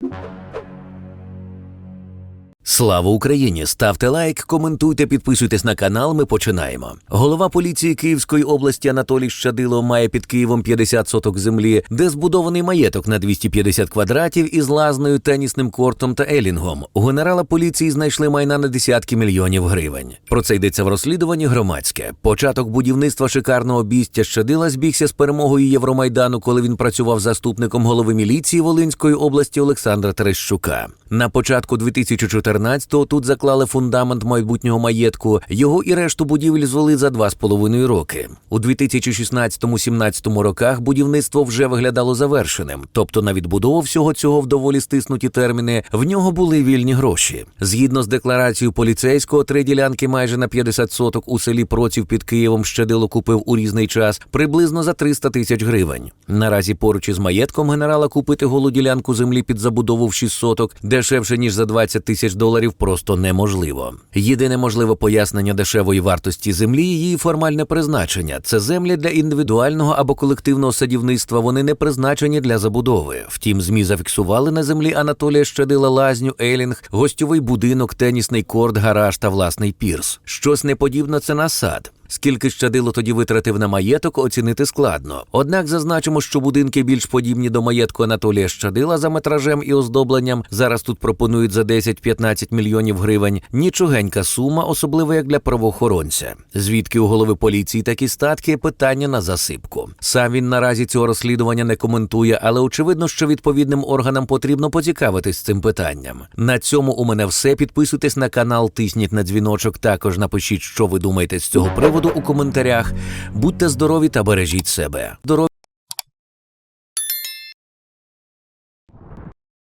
you Слава Україні! Ставте лайк, коментуйте, підписуйтесь на канал. Ми починаємо. Голова поліції Київської області Анатолій Щадило має під Києвом 50 соток землі, де збудований маєток на 250 квадратів із лазною, тенісним кортом та елінгом. У генерала поліції знайшли майна на десятки мільйонів гривень. Про це йдеться в розслідуванні громадське. Початок будівництва шикарного обійстя Щадила збігся з перемогою Євромайдану, коли він працював заступником голови міліції Волинської області Олександра Терещука. На початку 2014-го тут заклали фундамент майбутнього маєтку. Його і решту будівель звели за два з половиною роки. У 2016-17 роках будівництво вже виглядало завершеним. Тобто на відбудову всього цього в доволі стиснуті терміни в нього були вільні гроші. Згідно з декларацією поліцейського, три ділянки майже на 50 соток у селі Проців під Києвом Щедило купив у різний час приблизно за 300 тисяч гривень. Наразі поруч із маєтком генерала купити голу ділянку землі під забудову в 6 соток дешевше ніж за 20 тисяч доларів просто неможливо. Єдине можливе пояснення дешевої вартості землі її формальне призначення. Це землі для індивідуального або колективного садівництва. Вони не призначені для забудови. Втім, змі зафіксували на землі Анатолія Щадила лазню, елінг, гостьовий будинок, тенісний корт, гараж та власний пірс. Щось неподібне це на сад. Скільки щадило тоді витратив на маєток, оцінити складно. Однак зазначимо, що будинки більш подібні до маєтку Анатолія Щадила за метражем і оздобленням зараз тут пропонують за 10-15 мільйонів гривень. Нічогенька сума, особливо як для правоохоронця. Звідки у голови поліції такі статки? Питання на засипку. Сам він наразі цього розслідування не коментує, але очевидно, що відповідним органам потрібно поцікавитись цим питанням. На цьому у мене все. Підписуйтесь на канал, тисніть на дзвіночок. Також напишіть, що ви думаєте з цього приводу у коментарях. Будьте здорові та бережіть себе.